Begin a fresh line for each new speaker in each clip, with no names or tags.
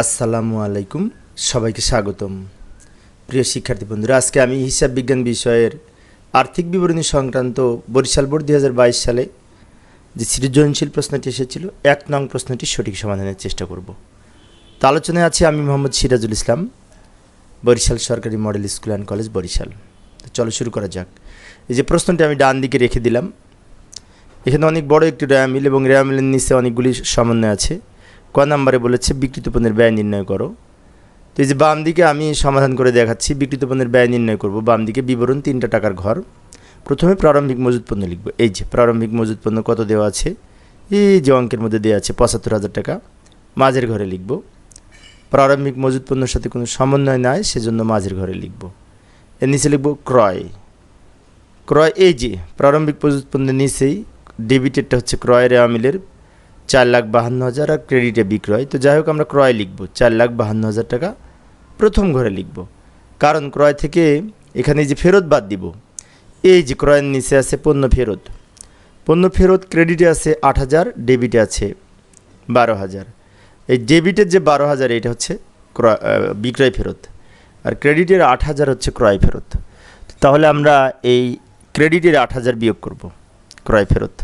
আসসালামু আলাইকুম, সবাইকে স্বাগতম। প্রিয় শিক্ষার্থী বন্ধুরা, আজকে আমি হিসাব বিজ্ঞান বিষয়ের আর্থিক বিবরণী সংক্রান্ত বরিশাল বোর্ড দু হাজার বাইশ সালে যে সৃজনশীল প্রশ্নটি এসেছিল, এক নং প্রশ্নটি সঠিক সমাধানের চেষ্টা করব। তো আলোচনায় আছে আমি মোহাম্মদ সিরাজুল ইসলাম, বরিশাল সরকারি model school and college Barishal. চলো শুরু করা যাক। এই যে প্রশ্নটি আমি ডান দিকে রেখে দিলাম। এখানে অনেক বড় একটি র্যামিল এবং র্যামিলের নিচে অনেকগুলি সমন্বয় আছে। ক নাম্বারে বলেছে, বিকৃত পণ্যের ব্যয় নির্ণয় করো। তো এই যে বাম দিকে আমি সমাধান করে দেখাচ্ছি, বিকৃত পণ্যের ব্যয় নির্ণয় করব। বাম দিকে বিবরণ, তিনটা টাকার ঘর। প্রথমে প্রারম্ভিক মজুত পণ্য লিখব। এই যে প্রারম্ভিক মজুত পণ্য কত দেওয়া আছে? এই যে অঙ্কের মধ্যে দেওয়া আছে পঁচাত্তর হাজার টাকা। মাঝের ঘরে লিখব। প্রারম্ভিক মজুত পণ্যের সাথে কোনো সমন্বয় নাই, সেজন্য মাঝের ঘরে লিখব। এর নিচে লিখব ক্রয়। ক্রয় এই যে, প্রারম্ভিক মজুত পণ্যের নিচেই ডেবিটেডটা হচ্ছে ক্রয়ের আমিলের চার লাখ বাহান্ন হাজার আর ক্রেডিটে বিক্রয়। তো যাই হোক, আমরা ক্রয় লিখব। চার লাখ বাহান্ন হাজার টাকা প্রথম ঘরে লিখব। কারণ ক্রয় থেকে এখানে যে ফেরত বাদ দিব, এই যে ক্রয়ের নিচে আছে পণ্য ফেরত। পণ্য ফেরত ক্রেডিটে আছে আট হাজার, ডেবিটে আছে বারো হাজার। এই ডেবিটের যে বারো হাজার, এটা হচ্ছে ক্রয় বিক্রয় ফেরত। আর ক্রেডিটের আট হাজার হচ্ছে ক্রয় ফেরত। তাহলে আমরা এই ক্রেডিটের আট হাজার বিয়োগ করব, ক্রয় ফেরত।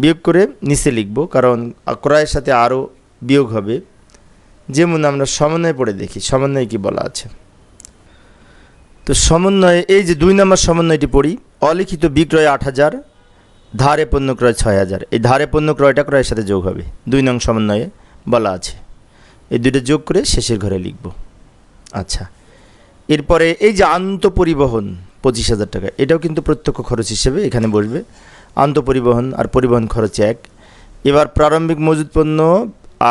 বিয়োগ করে নিচে লিখব, কারণ ক্রয়ের সাথে আরও বিয়োগ হবে। যেমন আমরা সমন্বয় পড়ে দেখি, সমন্বয় কি বলা আছে? তো সমন্বয়ে, এই যে দুই নম্বর সমন্বয়টি পড়ি, অলিখিত বিক্রয় আট হাজার, ধারে পণ্য ক্রয় ছয় হাজার। এই ধারে পণ্য ক্রয়টা ক্রয়ের সাথে যোগ হবে। দুই নং সমন্বয়ে বলা আছে। এই দুইটা যোগ করে শেষের ঘরে লিখব। আচ্ছা। এরপরে এই যে আন্ত পরিবহন পঁচিশ হাজার টাকা, এটাও কিন্তু প্রত্যক্ষ খরচ হিসেবে এখানে বসবে। আন্ত পরিবহন আর পরিবহন খরচ এক। এবার প্রারম্ভিক মজুত পণ্য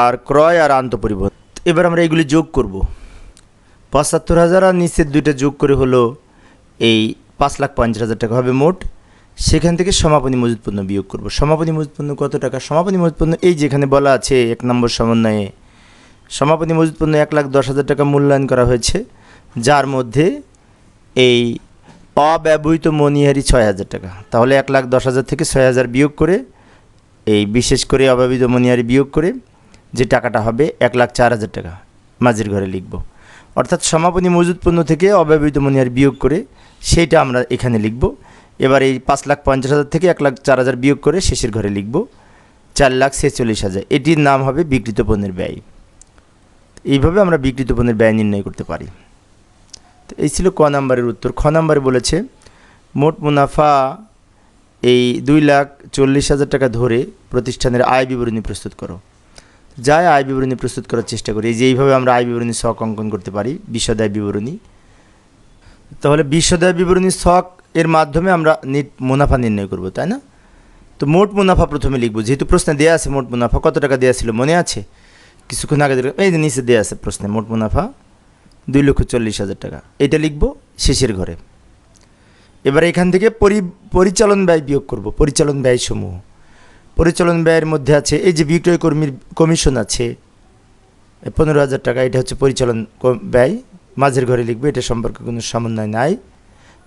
আর ক্রয় আর আন্ত পরিবহন এবার আমরা এগুলি যোগ করব। পঁচাত্তর হাজার আর নিচের দুইটা যোগ করে হলো এই পাঁচ লাখ পঞ্চাশ হাজার টাকা। হবে মোট সেখান থেকে সমাপনী মজুত পণ্য বিয়োগ করব। সমাপনী মজুত পণ্য কত টাকা? সমাপনী মজুত পণ্য এই যেখানে বলা আছে এক নম্বর সমন্বয়ে। সমাপনী মজুত পণ্য এক লাখ দশ হাজার টাকা মূল্যায়ন করা হয়েছে, যার মধ্যে এই অব্যবহৃত মনিহারি ছয় হাজার টাকা। তাহলে এক লাখ দশ হাজার থেকে ছয় হাজার বিয়োগ করে, এই বিশেষ করে অব্যবহৃত মনিহারি বিয়োগ করে যে টাকাটা হবে এক লাখ চার হাজার টাকা মাঝের ঘরে লিখব। অর্থাৎ সমাপনী মজুদ পণ্য থেকে অব্যবহৃত মনিহারি বিয়োগ করে সেইটা আমরা এখানে লিখব। এবার এই পাঁচ লাখ পঞ্চাশ হাজার থেকে এক লাখ চার হাজার বিয়োগ করে শেষের ঘরে লিখব। চার লাখ ছেচল্লিশ হাজার, এটির নাম হবে বিকৃত পণ্যের ব্যয়। এইভাবে আমরা বিকৃত পণ্যের ব্যয় নির্ণয় করতে পারি। এই ছিল ক নাম্বারের উত্তর। খ নাম্বারে বলেছে, মোট মুনাফা এই দুই লাখ চল্লিশ হাজার টাকা ধরে প্রতিষ্ঠানের আয় বিবরণী প্রস্তুত করো। যাই আয় বিবরণী প্রস্তুত করার চেষ্টা করি, এই যে এইভাবে আমরা আয় বিবরণী শখ অঙ্কন করতে পারি বিশদায় বিবরণী। তাহলে বিশদায় বিবরণী শখ এর মাধ্যমে আমরা নিট মুনাফা নির্ণয় করব, তাই না? তো মোট মুনাফা প্রথমে লিখব, যেহেতু প্রশ্নে দেওয়া আছে মোট মুনাফা, কত টাকা দেওয়া ছিল মনে আছে? কিছুক্ষণ আগে এই যে দেওয়া আছে প্রশ্নে, মোট মুনাফা। দুই লক্ষ চল্লিশ হাজার টাকা। এটা লিখব শেষের ঘরে। এবার এখান থেকে পরি, পরিচালন ব্যয় বিয়োগ করব, পরিচালন ব্যয় সমূহ পরিচালন ব্যয়ের মধ্যে আছে, এই যে বিক্রয় কর্মীর কমিশন আছে, পনেরো হাজার টাকা, এটা হচ্ছে পরিচালন ব্যয়। মাঝের ঘরে লিখব, এটা সম্পর্কে কোনো সমন্বয় নাই।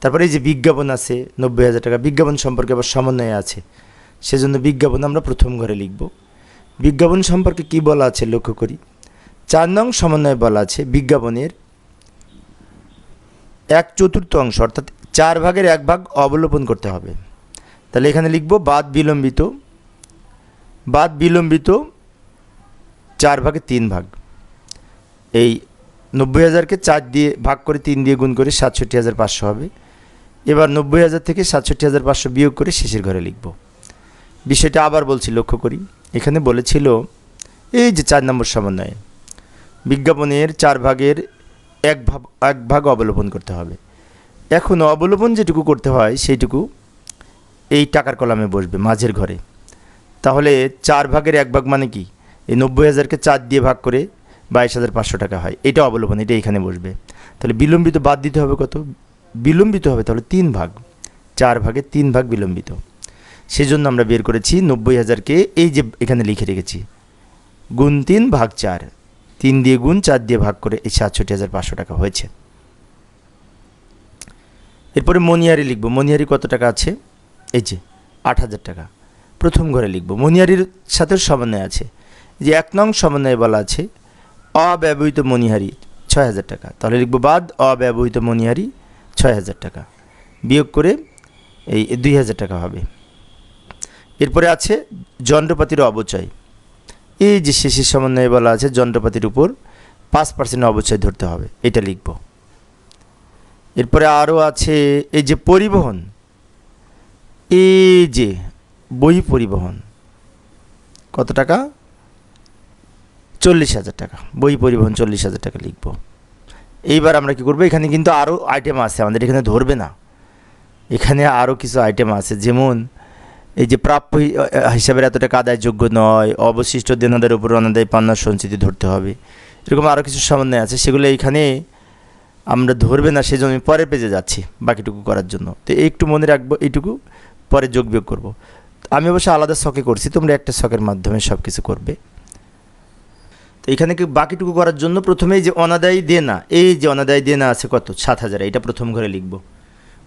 তারপরে এই যে বিজ্ঞাপন আছে, নব্বই হাজার টাকা, বিজ্ঞাপন সম্পর্কে আবার সমন্বয় আছে। সেজন্য বিজ্ঞাপন আমরা প্রথম ঘরে লিখব। বিজ্ঞাপন সম্পর্কে কি বলা আছে, লক্ষ্য করি। চার নং সমন্বয় বলা আছে, বিজ্ঞাপনের এক চতুর্থ অংশ, অর্থাৎ চার ভাগের এক ভাগ অবলোপন করতে হবে। তাহলে এখানে লিখব, বাদ বিলম্বিত বাদ বিলম্বিত চার ভাগে তিন ভাগ। এই নব্বই হাজারকে চার দিয়ে ভাগ করে তিন দিয়ে গুণ করে সাতষট্টি হাজার পাঁচশো হবে। এবার নব্বই হাজার থেকে সাতষট্টি হাজার পাঁচশো বিয়োগ করে শেষের ঘরে লিখব। বিষয়টা আবার বলছি, লক্ষ্য করি। এখানে বলেছিল, এই যে চার নম্বর সমন্বয়ে, বিজ্ঞাপনের চার ভাগের এক ভাগ এক ভাগ অবলম্বন করতে হবে। এখন অবলোপন যেটুকু করতে হয়, সেইটুকু এই টাকার কলামে বসবে, মাঝের ঘরে। তাহলে চার ভাগের এক ভাগ মানে কি? এই নব্বই হাজারকে চার দিয়ে ভাগ করে বাইশ হাজার পাঁচশো টাকা হয়। এটা অবলোপন এটা এখানে বসবে। তাহলে বিলম্বিত বাদ দিতে হবে কত? বিলম্বিত হবে তাহলে তিন ভাগ। চার ভাগে তিন ভাগ বিলম্বিত। সেজন্য আমরা বের করেছি নব্বই হাজারকে, এই যে এখানে লিখে রেখেছি, গুণ তিন ভাগ চার। তিন দিয়ে গুণ, চার দিয়ে ভাগ করে এই সাতষট্টি হাজার পাঁচশো টাকা হয়েছে। এরপরে মনিহারি লিখব। মনিহারি কত টাকা আছে? এই যে, আট হাজার টাকা। প্রথম ঘরে লিখব। মনিহারির সাথে সমন্বয় আছে। যে এক নং সমন্বয়ে বলা আছে, অব্যবহৃত মণিহারি ছয় হাজার টাকা। তাহলে লিখব বাদ, অব্যবহৃত মণিহারি ছয় হাজার টাকা। বিয়োগ করে এই দুই হাজার টাকা হবে। এরপরে আছে যন্ত্রপাতির অবচয় এই যে শেষের সমন্বয়ে বলা আছে, যন্ত্রপাতির উপর পাঁচ পার্সেন্ট অবচয় ধরতে হবে, এটা লিখব। এরপরে আরও আছে, এই যে পরিবহন, এই যে বই পরিবহন, কত টাকা? চল্লিশ হাজার টাকা, বই পরিবহন চল্লিশ হাজার টাকা লিখব। এইবার আমরা কি করব, এখানে কিন্তু আরও আইটেম আছে, আমাদের এখানে ধরবে না। এখানে আরও কিছু আইটেম আছে, যেমন এই যে প্রাপ্য হিসাবের এত টাকা আদায়যোগ্য নয়, অবশিষ্ট দেনাদের উপর অনাদায় পান্না সঞ্চিতি ধরতে হবে। এরকম আরও কিছু সমন্বয় আছে, সেগুলো এইখানে আমরা ধরবে না, সেজন্য আমি পরে পেজে যাচ্ছি, বাকিটুকু করার জন্য। তো একটু মনে রাখব, এইটুকু, পরে যোগ বিয়োগ করব। আমি অবশ্য আলাদা শখে করছি, তোমরা একটা শখের মাধ্যমে সব কিছু করবে। তো এখানে কি বাকিটুকু করার জন্য প্রথমেই যে অনাদায়ী দেনা, এই যে অনাদায়ী দেনা আছে কত? সাত হাজার এটা প্রথম ঘরে লিখব।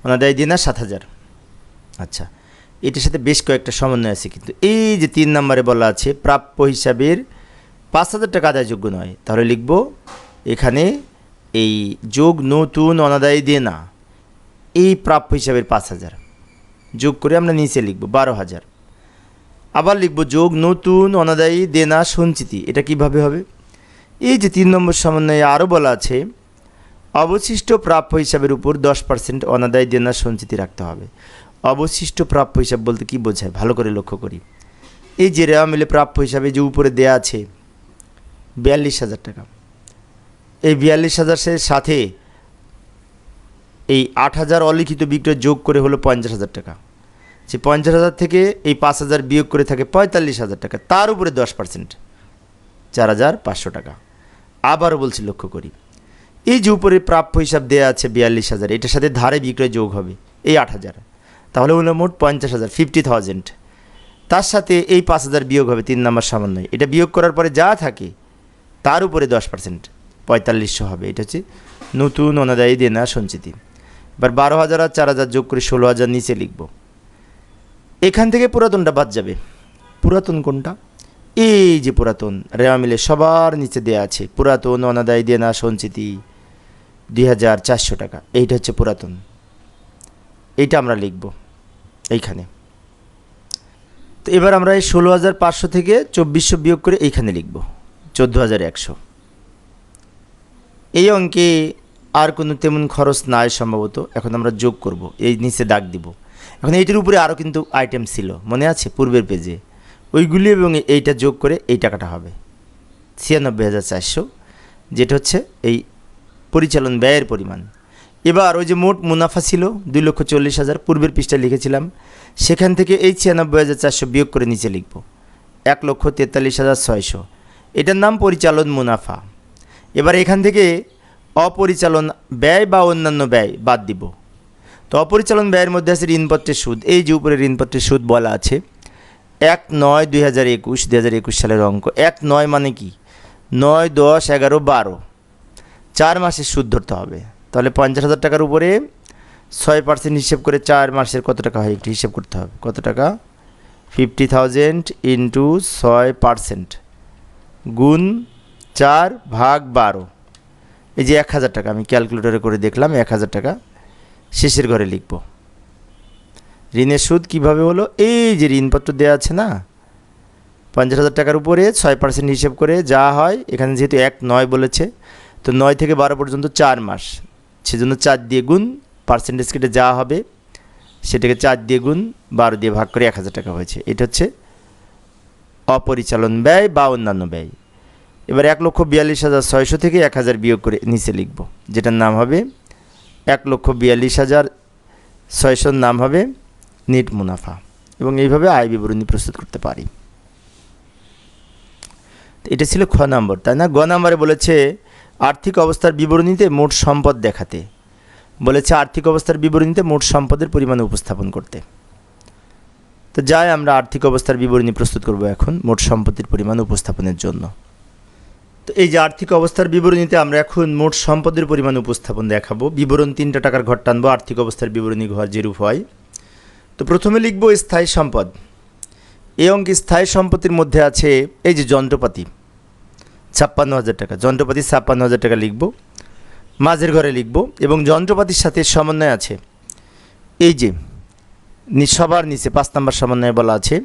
অনাদায়ী দেনা সাত হাজার। আচ্ছা। এটার সাথে বেশ কয়েকটা সমন্বয় আছে, কিন্তু এই যে তিন নম্বরে বলা আছে, প্রাপ্য হিসাবের পাঁচ হাজার টাকা আদায়যোগ্য নয়। তাহলে লিখব, এখানে এই যোগ নতুন অনাদায়ী দেনা এই প্রাপ্য হিসাবের পাঁচ হাজার। যোগ করে আমরা নিচে লিখব, বারো হাজার। আবার লিখব, যোগ নতুন অনাদায়ী দেনা সঞ্চিতি, এটা কীভাবে হবে? এই যে তিন নম্বর সমন্বয়ে আরও বলা আছে, অবশিষ্ট প্রাপ্য হিসাবের উপর দশ পার্সেন্ট অনাদায়ী দেনা সঞ্চিতি রাখতে হবে। অবশিষ্ট প্রাপ্য হিসাব বলতে কি বোঝায়? ভালো করে লক্ষ্য করি। এই যে রেওয়া মিলে প্রাপ্য হিসাবে যে উপরে দেয়া আছে, বিয়াল্লিশ হাজার টাকা। এই বিয়াল্লিশ হাজারের সাথে এই আট হাজার অলিখিত বিক্রয় যোগ করে হলো পঞ্চাশ হাজার টাকা। সে পঞ্চাশ হাজার থেকে এই পাঁচ হাজার বিয়োগ করে থাকে পঁয়তাল্লিশ হাজার টাকা। তার উপরে দশ পার্সেন্ট, চার হাজার পাঁচশো টাকা। আবারও বলছি, লক্ষ্য করি। এই যে উপরে প্রাপ্য হিসাব দেওয়া আছে বিয়াল্লিশ হাজার, এটার সাথে ধারে বিক্রয় যোগ হবে, এই আট হাজার। তাহলে হলো মোট পঞ্চাশ হাজার ফিফটি থাউজেন্ড তার সাথে এই পাঁচ হাজার বিয়োগ হবে তিন নম্বর সামান্যয় এটা বিয়োগ করার পরে যা থাকে, তার উপরে দশ পার্সেন্ট পঁয়তাল্লিশশো হবে। এটা হচ্ছে নতুন অনাদায়ী দেনা সঞ্চিতি। এবার বারো হাজার আর চার হাজার যোগ করে ষোলো হাজার নিচে লিখব। এখান থেকে পুরাতনটা বাদ যাবে। পুরাতন কোনটা? এই যে পুরাতন, রেওয়া মিলে সবার নিচে দেয়া আছে, পুরাতন অনাদায়ী দেনা সঞ্চিতি দুই হাজার চারশো টাকা। এইটা হচ্ছে পুরাতন। এইটা আমরা লিখব। এইখানে। তো এবার আমরা এই ষোলো হাজার পাঁচশো থেকে চব্বিশশো বিয়োগ করে এইখানে লিখব চোদ্দ হাজার একশো। এই অঙ্কে আর কোনো তেমন খরচ নাই সম্ভবত, এখন আমরা যোগ করব, এই নিচে দাগ দিব। এখন এইটির উপরে আরও কিন্তু আইটেম ছিল, মনে আছে? পূর্বের পেজে ওইগুলি এবং এইটা যোগ করে এই টাকাটা হবে, ছিয়ানব্বই হাজার চারশো, যেটা হচ্ছে এই পরিচালন ব্যয়ের পরিমাণ। এবার ওই যে মোট মুনাফা ছিল দুই লক্ষ চল্লিশ হাজার, পূর্বের পৃষ্ঠায় লিখেছিলাম, সেখান থেকে এই ছিয়ানব্বই হাজার চারশো বিয়োগ করে নিচে লিখব। এক লক্ষ তেতাল্লিশ হাজার ছয়শো। এটার নাম পরিচালন মুনাফা। এবার এখান থেকে অপরিচালন ব্যয় বা অন্যান্য ব্যয় বাদ দিব। তো অপরিচালন ব্যয়ের মধ্যে আছে ঋণপত্রের সুদ। এই যে উপরে ঋণপত্রের সুদ বলা আছে, এক নয় দুই হাজার একুশ, দুই হাজার একুশ সালের অঙ্ক। এক নয় মানে কি? নয় দশ এগারো বারো। চার মাসের সুদ ধরতে হবে। তাহলে পঞ্চাশ হাজার টাকার উপরে ছয় পার্সেন্ট হিসেব করে চার মাসের কত টাকা হয় একটু হিসেব করতে হবে। কত টাকা? ফিফটি থাউজেন্ড ইন্টু ছয় পার্সেন্ট গুণ চার ভাগ বারো। এই যে এক হাজার টাকা, আমি ক্যালকুলেটরে করে দেখলাম এক হাজার টাকা। শেষের ঘরে লিখব। ঋণের সুদ কীভাবে হলো? এই যে ঋণপত্র দেওয়া আছে না? পঞ্চাশ হাজার টাকার উপরে ছয় পার্সেন্ট হিসেব করে যা হয়, এখানে যেহেতু এক নয় বলেছে, তো নয় থেকে বারো পর্যন্ত চার মাস। সেজন্য চার দিয়ে গুণ পার্সেন্টেজ কেটে যা হবে, সেটাকে চার দিয়ে গুণ, বারো দিয়ে ভাগ করে এক হাজার টাকা হয়েছে। এটা হচ্ছে অপরিচালন ব্যয় বা অন্যান্য ব্যয়। এবার এক লক্ষ বিয়াল্লিশ হাজার ছয়শো থেকে এক হাজার বিয়োগ করে নিচে লিখব, যেটার নাম হবে এক লক্ষ বিয়াল্লিশ হাজার ছয়শোর নাম হবে নেট মুনাফা। এবং এইভাবে আয় বিবরণী প্রস্তুত করতে পারি। এটা ছিল খ নম্বর, তাই না? গ নম্বরে বলেছে আর্থিক অবস্থার বিবরণীতে মোট সম্পদ দেখাতে। বলেছে আর্থিক অবস্থার বিবরণীতে মোট সম্পদের পরিমাণ উপস্থাপন করতে। তো যাই, আমরা আর্থিক অবস্থার বিবরণী প্রস্তুত করব এখন, মোট সম্পত্তির পরিমাণ উপস্থাপনের জন্য। তো এই যে আর্থিক অবস্থার বিবরণীতে আমরা এখন মোট সম্পদের পরিমাণ উপস্থাপন দেখাবো, বিবরণ তিনটা টাকার ঘর টানবো, আর্থিক অবস্থার বিবরণী ঘর যেরূপ হয়। তো প্রথমে লিখব স্থায়ী সম্পদ। এই অঙ্কে স্থায়ী সম্পত্তির মধ্যে আছে এই যে যন্ত্রপাতি। ছাপ্পান্ন হাজার টাকা। যন্ত্রপাতি ছাপ্পান্ন হাজার টাকা লিখব, মাঝের ঘরে লিখব এবং যন্ত্রপাতির সাথে সমন্বয় আছে। এই যে সবার নিচে পাঁচ নাম্বার সমন্বয়ে বলা আছে।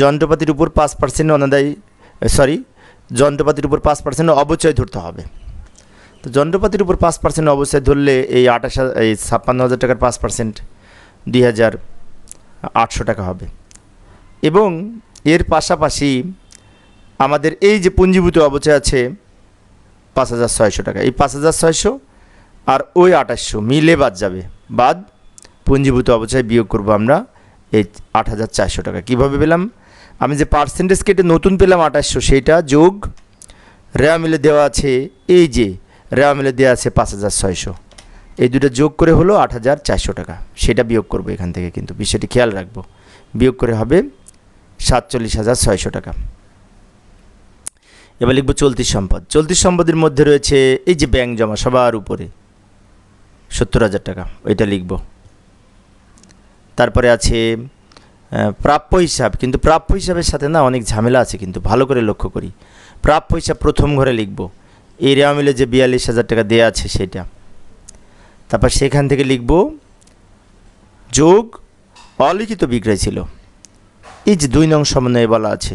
যন্ত্রপাতির উপর পাঁচ পার্সেন্ট অনাদায়ী সরি, যন্ত্রপাতির উপর পাঁচ পার্সেন্ট অবচয় ধরতে হবে। তো যন্ত্রপাতির উপর পাঁচ পার্সেন্ট অবচয় ধরলে এই আঠাশ এই ছাপ্পান্ন হাজার টাকার পাঁচ পার্সেন্ট দুই হাজার আটশো টাকা হবে। এবং এর পাশাপাশি আমাদের এই যে পুঞ্জীভূত অবচয় আছে পাঁচ হাজার ছয়শো টাকা। এই পাঁচ হাজার ছয়শো আর ওই আঠাশশো মিলে বাদ যাবে। বাদ পুঞ্জীভূত অবচয় বিয়োগ করব আমরা এই আট হাজার চারশো টাকা। কীভাবে পেলাম? আমি যে পার্সেন্টেজ কেটে নতুন পেলাম আঠাশশো, সেইটা যোগ রেওয়া মিলে দেওয়া আছে, এই যে রেওয়া মিলে দেওয়া আছে পাঁচ হাজার ছয়শো। এই দুটো যোগ করে হলো আট হাজার চারশো টাকা। সেটা বিয়োগ করব এখান থেকে কিন্তু। বিষয়টি খেয়াল রাখব। বিয়োগ করে হবে সাতচল্লিশ হাজার ছয়শো টাকা। এবার লিখব চলতি সম্পদ। চলতি সম্পদের মধ্যে রয়েছে এই যে ব্যাংক জমা সবার উপরে, সত্তর হাজার টাকা, ওইটা লিখব। তারপরে আছে প্রাপ্য হিসাব, কিন্তু প্রাপ্য হিসাবের সাথে না অনেক ঝামেলা আছে কিন্তু ভালো করে লক্ষ্য করি। প্রাপ্য হিসাব প্রথম ঘরে লিখব। এই রেওয়া মিলে যে বিয়াল্লিশ হাজার টাকা দেওয়া আছে সেটা। তারপর সেখান থেকে লিখব, যোগ অলিখিত বিক্রয় ছিল। এই যে দুই নং সমন্বয়ে বলা আছে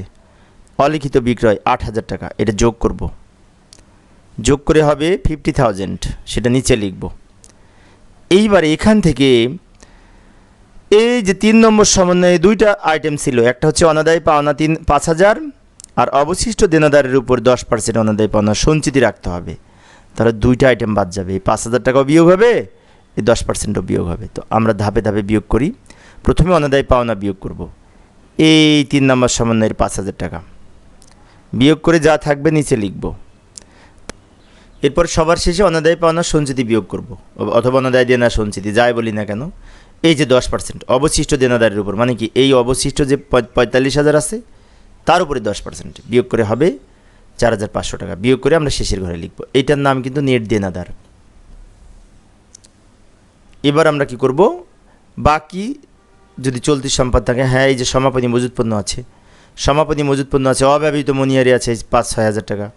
অলিখিত বিক্রয় আট হাজার টাকা। এটা যোগ করব। যোগ করে হবে ফিফটি থাউজেন্ড সেটা নিচে লিখব। এইবার এখান থেকে এই যে তিন নম্বর সমন্বয়ে দুইটা আইটেম ছিল। একটা হচ্ছে অনাদায় পাওনা তিন, পাঁচ হাজার, আর অবশিষ্ট দেনাদারের উপর দশ পার্সেন্ট অনাদায় পাওনা সঞ্চিতি রাখতে হবে। তাহলে দুইটা আইটেম বাদ যাবে। পাঁচ হাজার টাকাও বিয়োগ হবে, এই দশ পার্সেন্টও বিয়োগ হবে। তো আমরা ধাপে ধাপে বিয়োগ করি। প্রথমে অনাদায় পাওনা বিয়োগ করব। এই তিন নম্বর সমন্বয়ের পাঁচ হাজার টাকা। বিয়োগ করে যা থাকবে নিচে লিখব। এরপর সবার শেষে অনাদায় পাওনা সঞ্চিতি বিয়োগ করব। অথবা অনাদায় দেনা সঞ্চিতি, যাই বলি না কেন। এই যে দশ পার্সেন্ট অবশিষ্ট দেনাদারের উপর মানে কি এই অবশিষ্ট যে পঁয়তাল্লিশ হাজার আছে, তার উপরে দশ পার্সেন্ট বিয়োগ করে হবে চার হাজার পাঁচশো টাকা। বিয়োগ করে আমরা শেষের ঘরে লিখব। এইটার নাম কিন্তু নেট দেনাদার। এবার আমরা কি করব? বাকি যদি চলতি সম্পদ থাকে হ্যাঁ এই যে সমাপনী মজুত পণ্য আছে সমাপনী মজুত পণ্য আছে। অব্যবহৃত মনিহারি আছে পাঁচ, ছয় হাজার টাকা।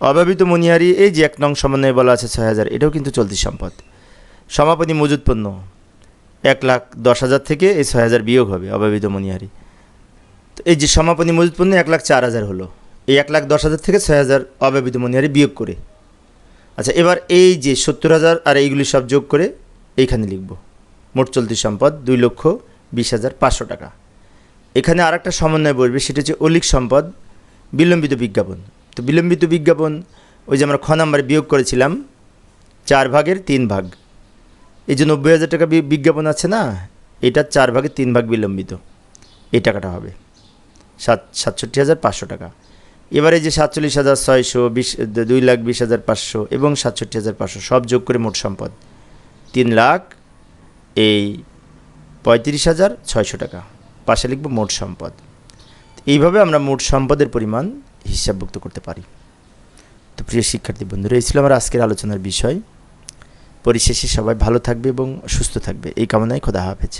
অব্যবহৃত মনিহারি এই যে এক নং সমন্বয়ে বলা আছে ছয় হাজার, এটাও কিন্তু চলতি সম্পদ। সমাপনী মজুত পণ্য, এক লাখ দশ হাজার থেকে এই ছয় হাজার বিয়োগ হবে অব্যবহৃত মনিহারি তো এই যে সমাপনী মজুত পণ্য, এক লাখ চার হাজার হলো। এই এক লাখ দশ হাজার থেকে ছয় হাজার অব্যবহৃত মনিহারি বিয়োগ করে। আচ্ছা এবার এই যে সত্তর হাজার আর এইগুলি সব যোগ করে এইখানে লিখব। মোট চলতি সম্পদ দুই লক্ষ বিশ হাজার পাঁচশো টাকা। এখানে আর একটা সমন্বয় বসবে, সেটা হচ্ছে অলিক সম্পদ, বিলম্বিত বিজ্ঞাপন। তো বিলম্বিত বিজ্ঞাপন, ওই যে আমরা খ নাম্বারে বিয়োগ করেছিলাম, চার ভাগের তিন ভাগ। এই যে নব্বই হাজার টাকা বিজ্ঞাপন আছে না, এটা চার ভাগের তিন ভাগ বিলম্বিত। এই টাকাটা হবে। সাত সাতষট্টি হাজার পাঁচশো টাকা। এবারে যে সাতচল্লিশ হাজার ছয়শো, বিশ দুই লাখ বিশ হাজার পাঁচশো এবং সাতষট্টি হাজার পাঁচশো, সব যোগ করে মোট সম্পদ। তিন লাখ, এই পঁয়ত্রিশ হাজার ছয়শো টাকা। পাশে লিখব মোট সম্পদ। এইভাবে আমরা মোট সম্পদের পরিমাণ হিসাবভুক্ত করতে পারি। তো প্রিয় শিক্ষার্থী বন্ধুরা, এই ছিল আমার আজকের আলোচনার বিষয়। পরিশেষে সবাই ভালো থাকবে এবং সুস্থ থাকবে। এই কামনায় খোদা হাফেজ।